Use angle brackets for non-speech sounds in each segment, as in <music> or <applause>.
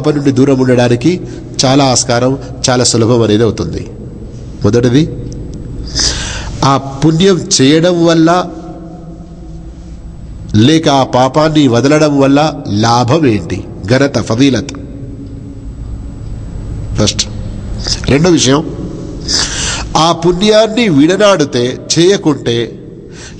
పాప నుండి దూరం ఉండడానికి చాలా ఆస్కారం చాలా సులభం అనేది అవుతుంది. మొదటిది ఆ పుణ్యం చేయడం వల్ల లేక ఆ పాపాన్ని వదలడం వల్ల లాభం ఏంటి? ఘనత ఫదీలత్. ఫస్ట్ రెండో విషయం ఆ పుణ్యాన్ని విడనాడితే చేయకుంటే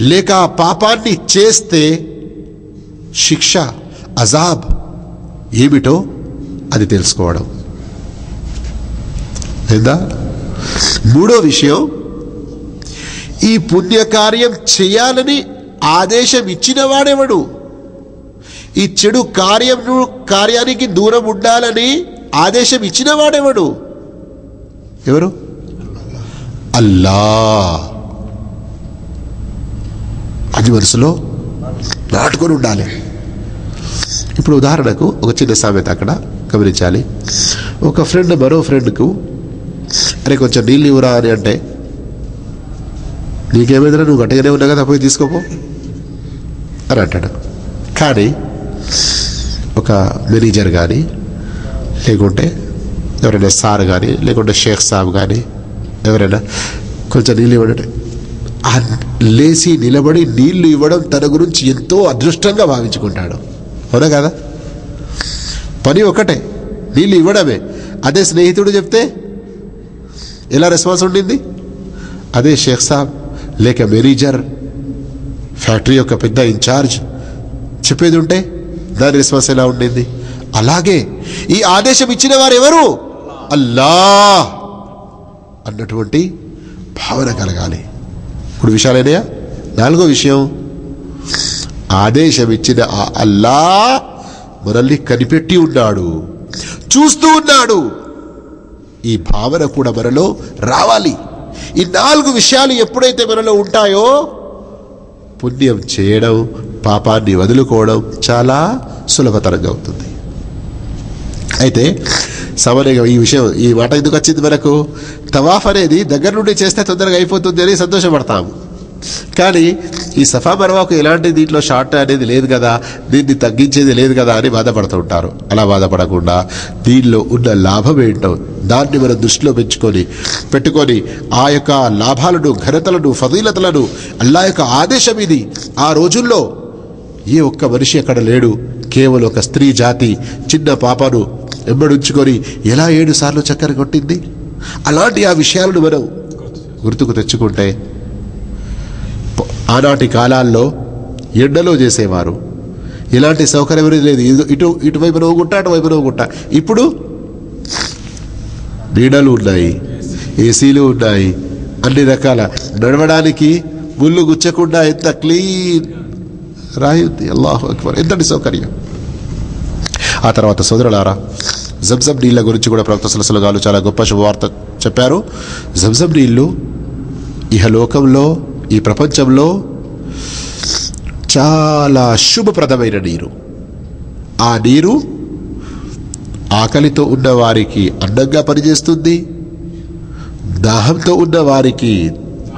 లేక ఆ పాపాన్ని చేస్తే శిక్ష అజాబ్ ఏమిటో అది తెలుసుకోవడం. ఏందా మూడో విషయం ఈ పుణ్యకార్యం చేయాలని ఆదేశం ఇచ్చిన వాడెవడు? ఈ చెడు కార్యం కార్యానికి దూరం ఉండాలని ఆదేశం ఇచ్చిన వాడెవడు? ఎవరు? అల్లా అది మనసులో నాటుకొని ఉండాలి. ఇప్పుడు ఉదాహరణకు ఒక చిన్న సామెత అక్కడ. గమనించాలి ఒక ఫ్రెండ్ మరో ఫ్రెండ్కు అరే కొంచెం నీళ్ళు ఇవ్వరా అని అంటే నీకేమైందిరా? నువ్వు గట్టిగానే ఉన్నా కదా పోయి తీసుకోపో. అని అంటాడు. కానీ ఒక మేనేజర్ కానీ లేకుంటే ఎవరైనా సార్ కానీ లేకుంటే షేక్ సాబ్ కానీ ఎవరైనా కొంచెం నీళ్ళు ఇవ్వడం ఆ లేచి నిలబడి నీళ్ళు ఇవ్వడం తన గురించి ఎంతో అదృష్టంగా భావించుకుంటాడు. అవునా కదా? పని ఒకటే. నీళ్ళు ఇవ్వడమే. అదే స్నేహితుడు చెప్తే ఎలా రెస్పాన్స్ ఉండింది? అదే షేక్ సాబ్ లేక మేనేజర్ ఫ్యాక్టరీ యొక్క పెద్ద ఇన్ఛార్జ్ చెప్పేది ఉంటే దాని రెస్పాన్స్ ఎలా ఉండింది? అలాగే ఈ ఆదేశం ఇచ్చిన వారు ఎవరు? అల్లా అన్నటువంటి భావన కలగాలి. ఇప్పుడు విషయాలైనయా నాలుగో విషయం ఆదేశం ఇచ్చిన ఆ అల్లా మనల్ని కనిపెట్టి ఉన్నాడు. చూస్తూ ఉన్నాడు. ఈ భావన కూడా మనలో రావాలి. ఈ నాలుగు విషయాలు ఎప్పుడైతే మనలో ఉంటాయో పుణ్యం చేయడం పాపాన్ని వదులుకోవడం చాలా సులభతరంగా అవుతుంది అయితే సామాన్యంగా ఈ విషయం ఈ మాట ఎందుకు వచ్చింది మనకు? తవాఫ్ అనేది దగ్గర నుండి చేస్తే తొందరగా అయిపోతుంది అని సంతోషపడతాము. కానీ ఈ సఫా బర్వాకు ఎలాంటి దీంట్లో షార్ట్ అనేది లేదు కదా దీన్ని తగ్గించేది లేదు కదా అని బాధపడుతూ ఉంటారు. అలా బాధపడకుండా దీనిలో ఉన్న లాభం ఏంటో దాన్ని మనం దృష్టిలో పెంచుకొని పెట్టుకొని ఆ యొక్క లాభాలను ఘనతలను ఫదీలతలను అల్లా యొక్క ఆదేశం ఇది. ఆ రోజుల్లో ఏ ఒక్క మనిషి అక్కడ లేడు. కేవలం ఒక స్త్రీ జాతి చిన్న పాపను వెంబడించుకొని ఎలా ఏడు సార్లు చక్కెర కొట్టింది? అలాంటి ఆ విషయాలను మనం గుర్తుకు తెచ్చుకుంటే ఆనాటి కాలాల్లో ఎండలో చేసేవారు. ఇలాంటి సౌకర్యం లేదు. ఇటు ఇటువైపు నవ్వుకుంటా అటువైపు నవ్వుకుంటా ఇప్పుడు నీడలు ఉన్నాయి ఏసీలు ఉన్నాయి అన్ని రకాల. నడవడానికి ముళ్ళు గుచ్చకుండా ఎంత క్లీన్ రాయి ఉంది అల్లాహు అక్బర్. ఎంతటి సౌకర్యం. ఆ తర్వాత సోదరులారా జంజం నీళ్ళ గురించి కూడా ప్రవక్త సలసలు గారు చాలా గొప్ప శుభవార్త చెప్పారు. జంజం నీళ్ళు ఇహలోకంలో ఈ ప్రపంచంలో చాలా శుభప్రదమైన నీరు. ఆ నీరు ఆకలితో ఉన్న వారికి అండంగా పనిచేస్తుంది దాహంతో ఉన్న వారికి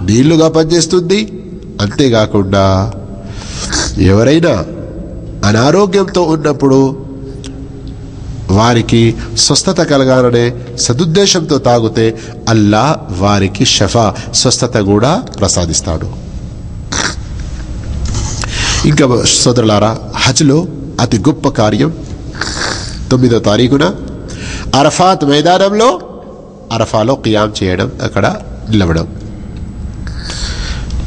నీళ్ళుగా పనిచేస్తుంది. అంతేకాకుండా ఎవరైనా అనారోగ్యంతో ఉన్నప్పుడు వారికి స్వస్థత కలగాలనే సదుద్దేశంతో తాగితే అల్లా వారికి షఫా స్వస్థత కూడా ప్రసాదిస్తాడు. ఇంకా సోదరులారా హజ్లో అతి గొప్ప కార్యం తొమ్మిదో తారీఖున అరఫాత్ మైదానంలో అరఫాలో ఖియాం చేయడం అక్కడ నిలవడం.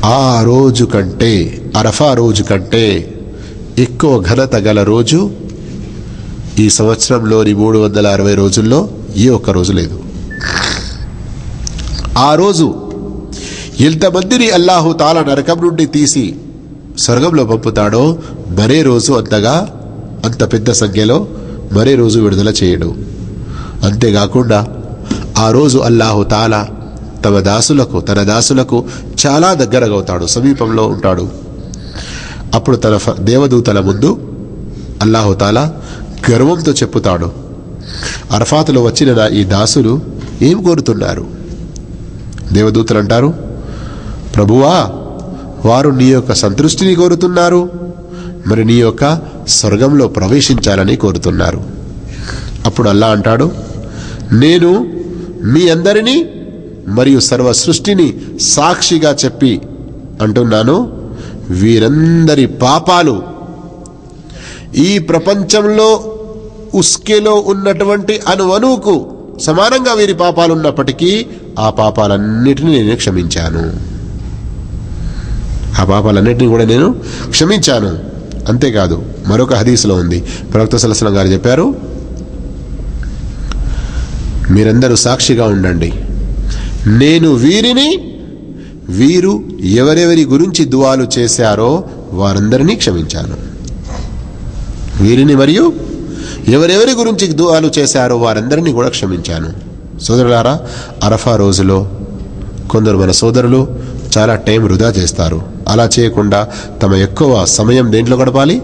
ఆ రోజు కంటే అరఫా రోజు కంటే ఎక్కువ ఘనత గల రోజు ఈ సంవత్సరంలోని మూడు వందల అరవై రోజుల్లో ఏ ఒక్క రోజు లేదు. ఆ రోజు ఎంతమందిని అల్లాహు తాల నరకం నుండి తీసి స్వర్గంలో పంపుతాడో మరే రోజు అంతగా అంత పెద్ద సంఖ్యలో మరే రోజు విడుదల చేయడు. అంతేకాకుండా ఆ రోజు అల్లాహు తాలా తమ దాసులకు తన దాసులకు చాలా దగ్గరగా అవుతాడు సమీపంలో ఉంటాడు. అప్పుడు తన ఫ- దేవదూతల ముందు అల్లాహుతాలా గర్వంతో చెప్పుతాడు. అరఫాతులో వచ్చిన నా ఈ దాసులు ఏం కోరుతున్నారు? దేవదూతలు అంటారు ప్రభువా వారు నీ యొక్క సంతృష్టిని కోరుతున్నారు మరి నీ యొక్క స్వర్గంలో ప్రవేశించాలని కోరుతున్నారు. అప్పుడు అల్లా అంటాడు నేను మీ అందరినీ మరియు సర్వ సృష్టిని సాక్షిగా చెప్పి అంటున్నాను వీరందరి పాపాలు ఈ ప్రపంచంలో ఉస్కెలో ఉన్నటువంటి అనువనువుకు సమానంగా వీరి పాపాలు ఉన్నప్పటికీ ఆ పాపాలన్నిటిని నేను క్షమించాను. ఆ పాపాలన్నిటిని కూడా నేను క్షమించాను. అంతేకాదు మరొక హదీసులో ఉంది. ప్రవక్త సలసలం గారు చెప్పారు మీరందరూ సాక్షిగా ఉండండి. నేను వీరిని వీరు ఎవరెవరి గురించి దువాలు చేశారో వారందరినీ క్షమించాను. వీరిని మరియు ఎవరెవరి గురించి దువాలు చేశారో వారందరినీ కూడా క్షమించాను. సోదరులారా అరఫా రోజులో కొందరు మన సోదరులు చాలా టైం వృధా చేస్తారు. అలా చేయకుండా తమ ఎక్కువ సమయం దేంట్లో గడపాలి?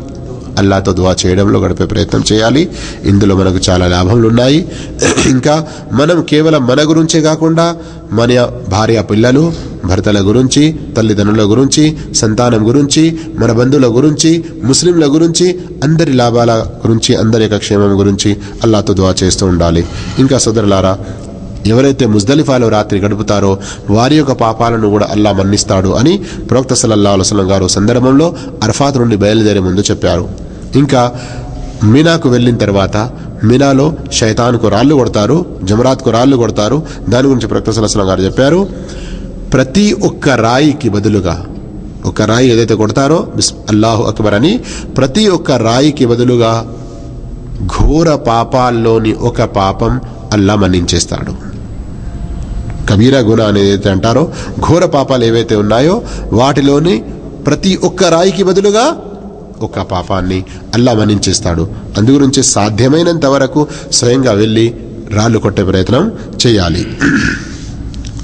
అల్లాతో దువా చేయడంలో గడిపే ప్రయత్నం చేయాలి. ఇందులో మనకు చాలా లాభములు ఉన్నాయి <clears throat> ఇంకా మనం కేవలం మన గురించే కాకుండా మన భార్య పిల్లలు భర్తల గురించి తల్లిదండ్రుల గురించి సంతానం గురించి మన బంధువుల గురించి ముస్లింల గురించి అందరి లాభాల గురించి అందరి యొక్క క్షేమం గురించి అల్లాతో దువా చేస్తూ ఉండాలి. ఇంకా సోదరులారా ఎవరైతే ముజ్దలిఫాలో రాత్రి గడుపుతారో వారి యొక్క పాపాలను కూడా అల్లా మన్నిస్తాడు అని ప్రవక్త సల్లల్లా అలసలం గారు సందర్భంలో అర్ఫాత్ నుండి బయలుదేరే ముందు చెప్పారు. ఇంకా మీనాకు వెళ్ళిన తర్వాత మీనాలో శైతాన్కు రాళ్ళు కొడతారు జమరాత్కు రాళ్ళు కొడతారు. దాని గురించి ప్రవక్త సల్లల్లాహు గారు చెప్పారు. ప్రతి ఒక్క రాయికి బదులుగా ఒక రాయి ఏదైతే కొడతారో బిస్ అల్లాహు అక్బర్ అని ప్రతి ఒక్క రాయికి బదులుగా ఘోర పాపాల్లోని ఒక పాపం అల్లా మన్నించేస్తాడు. కబీరా గుణ అనేది ఏదైతే అంటారో ఘోర పాపాలు ఏవైతే ఉన్నాయో వాటిలోని ప్రతి ఒక్క రాయికి బదులుగా ఒక పాపాన్ని అల్లా మన్నించేస్తాడు. అందుగురించి సాధ్యమైనంత వరకు స్వయంగా వెళ్ళి రాళ్ళు కొట్టే ప్రయత్నం చేయాలి.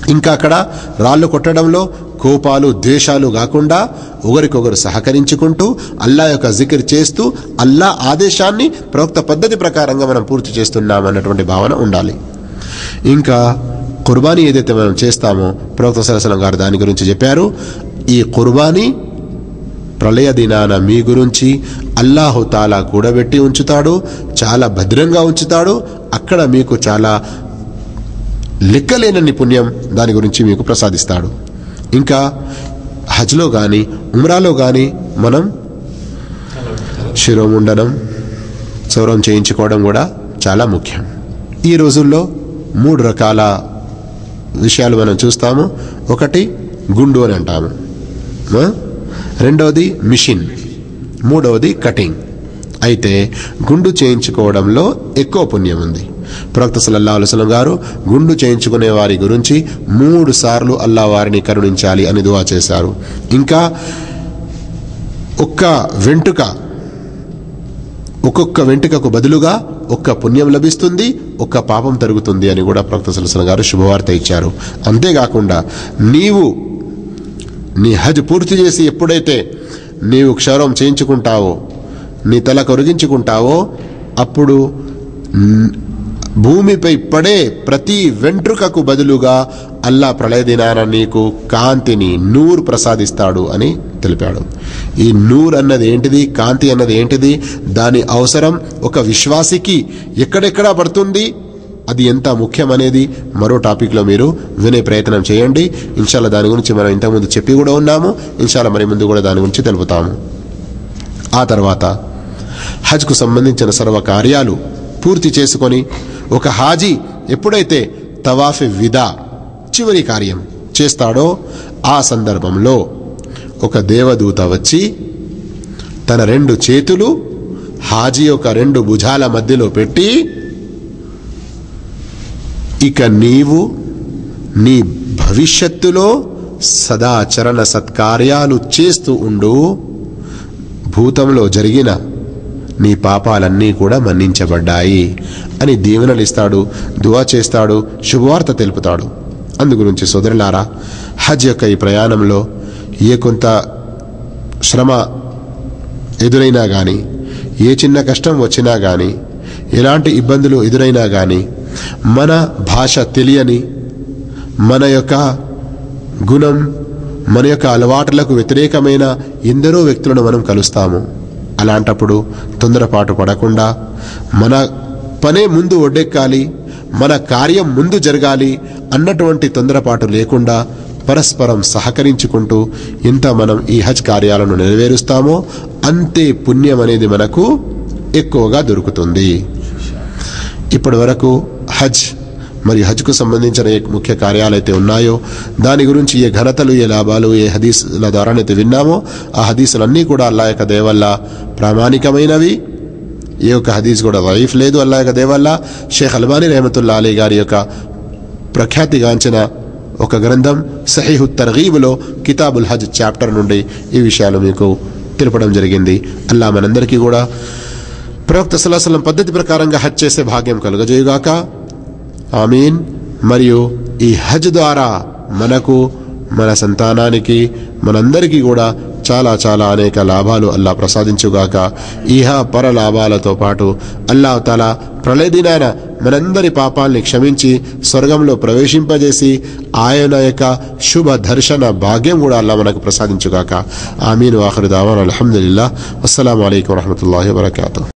ఇంకా అక్కడ రాళ్ళు కొట్టడంలో కోపాలు ద్వేషాలు కాకుండా ఒకరికొకరు సహకరించుకుంటూ అల్లా యొక్క జికిర్ చేస్తూ అల్లా ఆదేశాన్ని ప్రవక్త పద్ధతి ప్రకారంగా మనం పూర్తి చేస్తున్నాం అన్నటువంటి భావన ఉండాలి. ఇంకా కుర్బానీ ఏదైతే మనం చేస్తామో ప్రవక్త సరసనం గారు దాని గురించి చెప్పారు. ఈ కుర్బానీ ప్రళయ దినాన మీ గురించి అల్లాహు తాలా కూడబెట్టి ఉంచుతాడు చాలా భద్రంగా ఉంచుతాడు. అక్కడ మీకు చాలా లెక్కలేనన్ని పుణ్యం దాని గురించి మీకు ప్రసాదిస్తాడు. ఇంకా హజ్లో కానీ ఉమ్రాలో కానీ మనం శిరోముండనం చౌరం చేయించుకోవడం కూడా చాలా ముఖ్యం. ఈ రోజుల్లో మూడు రకాల విషయాలు మనం చూస్తాము. ఒకటి గుండు అని అంటాము. రెండవది మిషన్. మూడవది కటింగ్. అయితే గుండు చేయించుకోవడంలో ఎక్కువ పుణ్యం ఉంది. ప్రవక్త సల్లల్లా అలుసలం గారు గుండు చేయించుకునే వారి గురించి మూడు సార్లు అల్లా వారిని కరుణించాలి అని దువా చేశారు. ఇంకా ఒక్క వెంటుక ఒక్కొక్క వెంటుకకు బదులుగా ఒక్క పుణ్యం లభిస్తుంది ఒక్క పాపం తరుగుతుంది అని కూడా ప్రవక్త సలసలం గారు శుభవార్త ఇచ్చారు. అంతేకాకుండా నీవు నీ హజ్ పూర్తి చేసి ఎప్పుడైతే నీవు క్షౌరం చేయించుకుంటావో నీ తల కొరిగించుకుంటావో అప్పుడు భూమిపై పడే ప్రతి వెంట్రుకకు బదులుగా అల్లా ప్రళయదినాన నీకు కాంతిని నూర్ ప్రసాదిస్తాడు అని తెలిపాడు. ఈ నూర్ అన్నది ఏంటిది? కాంతి అన్నది ఏంటిది? దాని అవసరం ఒక విశ్వాసికి ఎక్కడెక్కడ పడుతుంది? అది ఎంత ముఖ్యమనేది మరో టాపిక్లో మీరు వినే ప్రయత్నం చేయండి. ఇన్షాల్లో దాని గురించి మనం ఇంతకుముందు చెప్పి కూడా ఉన్నాము. ఇన్షాల్లో మరి ముందు కూడా దాని గురించి తెలుపుతాము. ఆ తర్వాత హజ్కు సంబంధించిన సర్వ కార్యాలు పూర్తి చేసుకొని ఒక హాజీ ఎప్పుడైతే తవాఫి విదా చివరి కార్యం చేస్తాడో ఆ సందర్భంలో ఒక దేవదూత వచ్చి తన రెండు చేతులు హాజీ యొక్క రెండు భుజాల మధ్యలో పెట్టి ఇక నీవు నీ భవిష్యత్తులో సదాచరణ సత్కార్యాలు చేస్తూ ఉండు. భూతంలో జరిగిన నీ పాపాలన్నీ కూడా మన్నించబడ్డాయి అని దీవెనలిస్తాడు దువా చేస్తాడు శుభవార్త తెలుపుతాడు. అందుగురించి సోదరులారా హజ్ యొక్క ఈ ప్రయాణంలో ఏ కొంత శ్రమ ఎదురైనా కానీ ఏ చిన్న కష్టం వచ్చినా కానీ ఎలాంటి ఇబ్బందులు ఎదురైనా కానీ మన భాష తెలియని మన యొక్క గుణం మన యొక్క అలవాట్లకు వ్యతిరేకమైన ఎందరో వ్యక్తులను మనం కలుస్తాము. అలాంటప్పుడు తొందరపాటు పడకుండా మన పనే ముందు ఒడ్డెక్కాలి మన కార్యం ముందు జరగాలి అన్నటువంటి తొందరపాటు లేకుండా పరస్పరం సహకరించుకుంటూ ఇంత మనం ఈ హజ్ కార్యాలను నెరవేరుస్తామో అంతే పుణ్యం అనేది మనకు ఎక్కువగా దొరుకుతుంది. ఇప్పటి వరకు హజ్ మరియు హజ్కు సంబంధించిన ఏ ముఖ్య కార్యాలు అయితే ఉన్నాయో దాని గురించి ఏ ఘనతలు ఏ లాభాలు ఏ హదీసుల ద్వారానైతే విన్నామో ఆ హదీసులన్నీ కూడా అల్లా యొక్క దేవల్ల ప్రామాణికమైనవి. ఏ ఒక్క హదీస్ కూడా వైఫ్ లేదు అల్లా యొక్క దేవల్ల. షేఖ్ అల్బానీ రహమతుల్లా అలీ గారి యొక్క ప్రఖ్యాతిగాంచిన ఒక గ్రంథం సహీహు తర్గీబులో కితాబుల్ హజ్ చాప్టర్ నుండి ఈ విషయాలు మీకు తెలపడం జరిగింది. అల్లా మనందరికీ కూడా ప్రవక్త సల్లాహం పద్ధతి ప్రకారంగా హజ్ చేసే భాగ్యం కలుగజేయుగాక. ఆమీన్. మరియు ఈ హజ్ ద్వారా మనకు మన సంతానానికి మనందరికీ కూడా చాలా చాలా అనేక లాభాలు అల్లా ప్రసాదించుగాక. ఈహా పర లాభాలతో పాటు అల్లా తల ప్రళయ దినాన మనందరి పాపాల్ని క్షమించి స్వర్గంలో ప్రవేశింపజేసి ఆయన యొక్క శుభ దర్శన భాగ్యం కూడా అల్లా మనకు ప్రసాదించుగాక. ఆమీన్. వాఖరు దావాన్. అల్హమ్దుల్లా అస్సలం అయికం వరహమూల వరకాతు